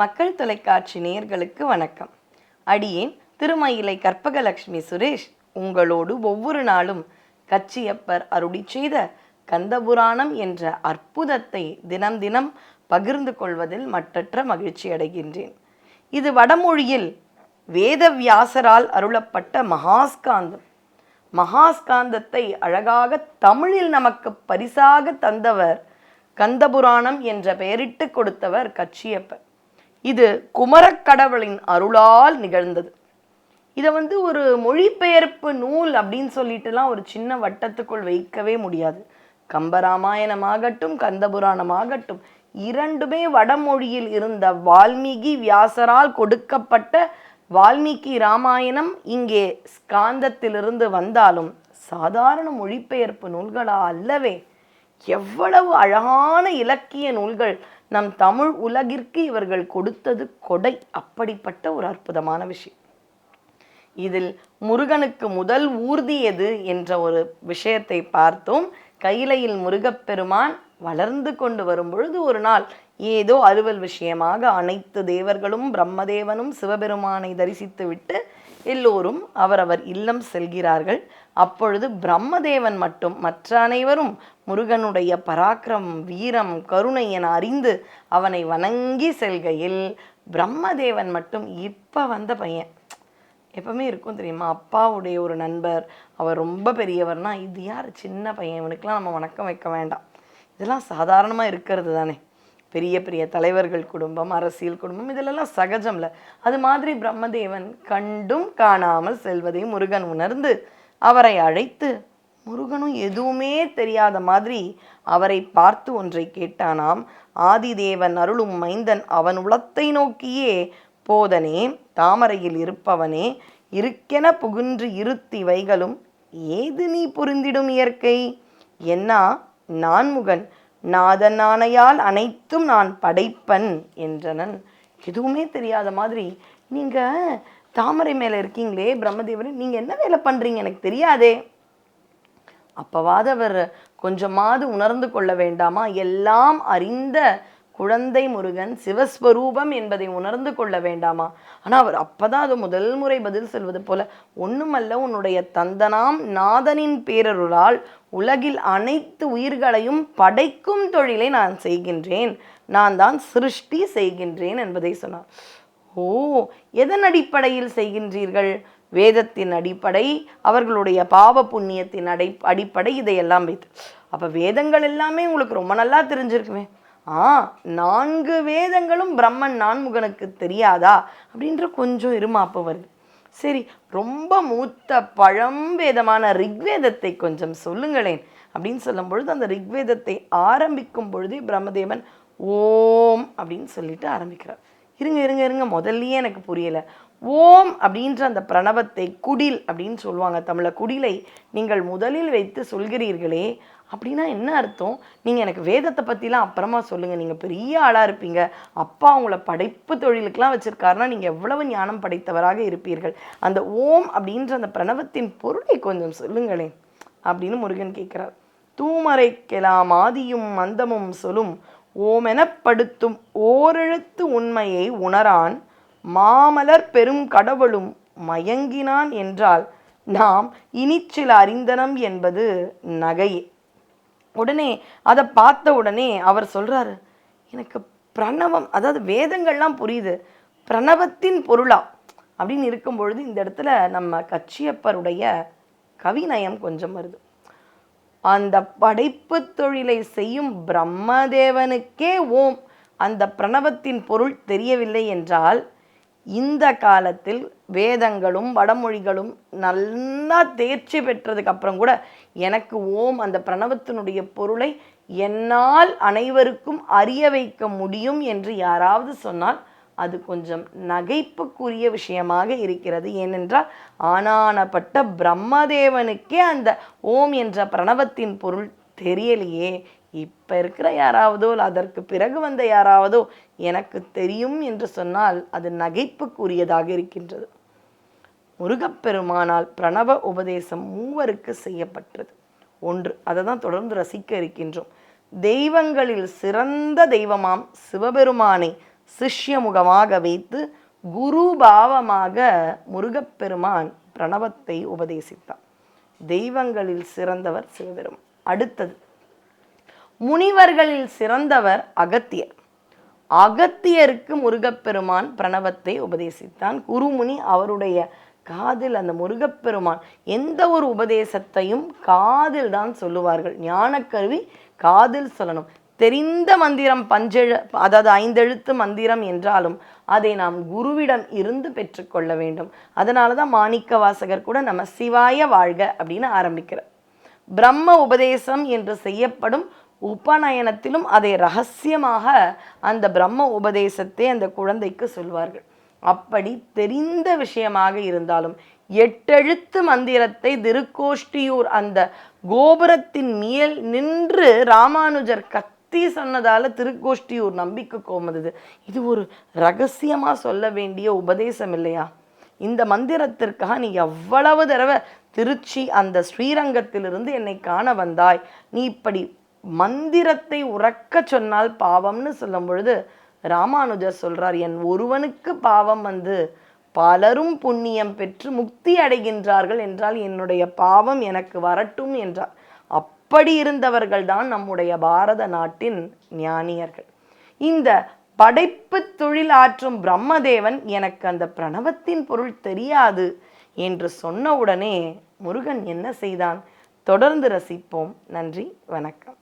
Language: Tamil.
மக்கள் தொலைக்காட்சி நேயர்களுக்கு வணக்கம். அடியேன் திருமயிலை கற்பகலட்சுமி சுரேஷ் உங்களோடு ஒவ்வொரு நாளும் கச்சியப்பர் அருளி செய்த கந்தபுராணம் என்ற அற்புதத்தை தினம் தினம் பகிர்ந்து கொள்வதில் மற்றற்ற மகிழ்ச்சி அடைகின்றேன். இது வடமொழியில் வேதவியாசரால் அருளப்பட்ட மகாஸ்காந்தம். மகாஸ்காந்தத்தை அழகாக தமிழில் நமக்கு பரிசாக தந்தவர் கந்தபுராணம் என்ற பெயரிட்டு கொடுத்தவர் கச்சியப்பர். இது குமரக்கடவுளின் அருளால் நிகழ்ந்தது. இதை வந்து ஒரு மொழிபெயர்ப்பு நூல் அப்படின்னு சொல்லிட்டுலாம் ஒரு சின்ன வட்டத்துக்குள் வைக்கவே முடியாது. கம்பராமாயணமாகட்டும் கந்தபுராணமாகட்டும் இரண்டுமே வடமொழியில் இருந்த வால்மீகி வியாசரால் கொடுக்கப்பட்ட வால்மீகி ராமாயணம் இங்கே ஸ்காந்தத்திலிருந்து வந்தாலும் சாதாரண மொழிபெயர்ப்பு நூல்களா அல்லவே? எவ்வளவு அழகான இலக்கிய நூல்கள் நம் தமிழ் உலகிற்கு இவர்கள் கொடுத்தது கொடை. அப்படிப்பட்ட ஒரு அற்புதமான விஷயம். இதில் முருகனுக்கு முதல் ஊர்தி எது என்ற ஒரு விஷயத்தை பார்த்தோம். கையிலையில் முருகப்பெருமான் வளர்ந்து கொண்டு வரும் பொழுது ஒரு நாள் ஏதோ அலுவல் விஷயமாக அனைத்து தேவர்களும் பிரம்மதேவனும் சிவபெருமானை தரிசித்துவிட்டு எல்லோரும் அவரவர் இல்லம் செல்கிறார்கள். அப்பொழுது பிரம்மதேவன் மட்டும் மற்ற அனைவரும் முருகனுடைய பராக்கிரமம் வீரம் கருணை என அறிந்து அவனை வணங்கி செல்கையில் பிரம்மதேவன் மட்டும் இப்போ வந்த பையன். எப்பவுமே இருக்கும் தெரியுமா? அப்பாவுடைய ஒரு நண்பர் அவர் ரொம்ப பெரியவர்னா இது யார்? சின்ன பையன் இவனுக்கெலாம் நம்ம வணக்கம் வைக்க வேண்டாம். இதெல்லாம் சாதாரணமாக இருக்கிறது தானே. பெரிய பெரிய தலைவர்கள் குடும்பம் அரசியல் குடும்பம் இதிலெல்லாம் சகஜம்ல. அது மாதிரி பிரம்மதேவன் கண்டும் காணாமல் செல்வதை முருகன் உணர்ந்து அவரை அழைத்து முருகனும் எதுவுமே தெரியாத மாதிரி அவரை பார்த்து ஒன்றை கேட்டானாம். ஆதிதேவன் அருளும் மைந்தன் அவன் உளத்தை நோக்கியே போதனே தாமரையில் இருப்பவனே இருக்கென புகுன்று இருத்தி வைகளும் ஏது நீ புரிந்திடும் இயற்கை? என்னா? நான்முகன் நாதன் ஆணையால் அனைத்தும் நான் படைப்பன் என்றனன். எதுவுமே தெரியாத மாதிரி நீங்கள் தாமரை மேலே இருக்கீங்களே பிரம்மதேவரே நீங்கள் என்ன வேலை பண்ணுறீங்க எனக்கு தெரியாதே. அப்பவாது அவர் கொஞ்சமாவது உணர்ந்து கொள்ள வேண்டாமா? எல்லாம் அறிந்த குழந்தை முருகன் சிவஸ்வரூபம் என்பதை உணர்ந்து கொள்ள வேண்டாமா? ஆனா அவர் அப்பதான் அது முதல் முறை பதில் சொல்வது போல ஒண்ணுமல்ல உன்னுடைய தந்தனாம் நாதனின் பேரருளால் உலகில் அனைத்து உயிர்களையும் படைக்கும் தொழிலை நான் செய்கின்றேன். நான் தான் சிருஷ்டி செய்கின்றேன் என்பதை சொன்னார். ஓ எதன் அடிப்படையில் செய்கின்றீர்கள்? வேதத்தின் அடிப்படை அவர்களுடைய பாவ புண்ணியத்தின் அடை அடிப்படை இதையெல்லாம் வைத்து. அப்போ வேதங்கள் எல்லாமே உங்களுக்கு ரொம்ப நல்லா தெரிஞ்சிருக்குமே. ஆ நான்கு வேதங்களும் பிரம்மன் நான்முகனுக்கு தெரியாதா? அப்படின்ற கொஞ்சம் இருமாப்பு வருது. சரி ரொம்ப மூத்த பழம்பேதமான ரிக்வேதத்தை கொஞ்சம் சொல்லுங்களேன். அப்படின்னு சொல்லும் பொழுது அந்த ரிக்வேதத்தை ஆரம்பிக்கும் பொழுதே பிரம்மதேவன் ஓம் அப்படின்னு சொல்லிட்டு ஆரம்பிக்கிறார். இருங்க இருங்க இருங்க முதல்லயே எனக்கு புரியல. ஓம் அப்படின்ற அந்த பிரணவத்தை குடில் அப்படின்னு சொல்லுவாங்க தமிழ்ல குடிலை. நீங்கள் முதலில் வைத்து சொல்கிறீர்களே அப்படின்னா என்ன அர்த்தம்? நீங்கள் எனக்கு வேதத்தை பற்றிலாம் அப்புறமா சொல்லுங்கள் நீங்கள் பெரிய ஆளாக இருப்பீங்க. அப்பா உங்களை படைப்பு தொழிலுக்கெலாம் வச்சுருக்காருன்னா நீங்கள் எவ்வளவு ஞானம் படைத்தவராக இருப்பீர்கள்? அந்த ஓம் அப்படின்ற அந்த பிரணவத்தின் பொருளை கொஞ்சம் சொல்லுங்களேன் அப்படின்னு முருகன் கேட்குறார். தூமரைக்கெலாம் ஆதியும் மந்தமும் சொல்லும் ஓமெனப்படுத்தும் ஓரெழுத்து உண்மையை உணரான் மாமலர் பெரும் கடவுளும் மயங்கினான் என்றால் நாம் இனிச்சில அறிந்தனம் என்பது நகையே உடனே அதை பார்த்த உடனே அவர் சொல்கிறாரு எனக்கு பிரணவம் அதாவது வேதங்கள்லாம் புரியுது. பிரணவத்தின் பொருளா? அப்படின்னு இருக்கும் பொழுது இந்த இடத்துல நம்ம கச்சியப்பருடைய கவிநயம் கொஞ்சம் வருது. அந்த படைப்பு தொழிலை செய்யும் பிரம்மதேவனுக்கே ஓம். அந்த பிரணவத்தின் பொருள் தெரியவில்லை என்றால் இந்த காலத்தில் வேதங்களும் வடமொழிகளும் நல்லா தேர்ச்சி பெற்றதுக்கு அப்புறம் கூட எனக்கு ஓம் அந்த பிரணவத்தினுடைய பொருளை என்னால் அனைவருக்கும் அறிய வைக்க முடியும் என்று யாராவது சொன்னால் அது கொஞ்சம் நகைப்புக்குரிய விஷயமாக இருக்கிறது. ஏனென்றால் ஆனானப்பட்ட பிரம்மதேவனுக்கே அந்த ஓம் என்ற பிரணவத்தின் பொருள் தெரியலையே. இப்போ இருக்கிற யாராவதோ அதற்கு பிறகு வந்த யாராவதோ எனக்கு தெரியும் என்று சொன்னால் அது நகைப்புக்குரியதாக இருக்கின்றது. முருகப்பெருமானால் பிரணவ உபதேசம் மூவருக்கு செய்யப்பட்டது. ஒன்று அதை தான் தொடர்ந்து ரசிக்க இருக்கின்றோம். தெய்வங்களில் சிறந்த தெய்வமாம் சிவபெருமானை சிஷ்ய முகமாக வைத்து குரு பாவமாக முருகப்பெருமான் பிரணவத்தை உபதேசித்தார். தெய்வங்களில் சிறந்தவர் சிவபெருமான். அடுத்தது முனிவர்களில் சிறந்தவர் அகத்தியர். அகத்தியருக்கு முருகப்பெருமான் பிரணவத்தை உபதேசித்தான். குருமுனி அவருடைய காதில் அந்த முருகப்பெருமான் எந்த ஒரு உபதேசத்தையும் காதில் தான் சொல்லுவார்கள். ஞானக்கருவி காதில் சொல்லணும். தெரிந்த மந்திரம் பஞ்செழு அதாவது ஐந்தெழுத்து மந்திரம் என்றாலும் அதை நாம் குருவிடம் இருந்து பெற்றுக்கொள்ள வேண்டும். அதனால தான் மாணிக்க வாசகர் கூட நம்ம சிவாய வாழ்க அப்படின்னு ஆரம்பிக்கிறார். பிரம்ம உபதேசம் என்று செய்யப்படும் உபநயனத்திலும் அதை ரகசியமாக அந்த பிரம்ம உபதேசத்தை அந்த குழந்தைக்கு சொல்வார்கள். அப்படி தெரிந்த விஷயமாக இருந்தாலும் எட்டெழுத்து மந்திரத்தை திருக்கோஷ்டியூர் அந்த கோபுரத்தின் மேல் நின்று ராமானுஜர் கத்தி சொன்னதால திருக்கோஷ்டியூர் நம்பிக்கை கோமது இது ஒரு ரகசியமா சொல்ல வேண்டிய உபதேசம் இல்லையா? இந்த மந்திரத்திற்காக நீ எவ்வளவு தடவை திருச்சி அந்த ஸ்ரீரங்கத்திலிருந்து என்னை காண வந்தாய்? நீ இப்படி மந்திரத்தை உறக்க சொன்னால் பாவம்னு சொல்லும் பொழுது ராமானுஜர் சொல்றார் என் ஒருவனுக்கு பாவம் வந்து பலரும் புண்ணியம் பெற்று முக்தி அடைகின்றார்கள் என்றால் என்னுடைய பாவம் எனக்கு வரட்டும் என்றார். அப்படி இருந்தவர்கள் தான் நம்முடைய பாரத நாட்டின் ஞானியர்கள். இந்த படைப்பு தொழில் ஆற்றும் பிரம்மதேவன் எனக்கு அந்த பிரணவத்தின் பொருள் தெரியாது என்று சொன்னவுடனே முருகன் என்ன செய்தான்? தொடர்ந்து ரசிப்போம். நன்றி வணக்கம்.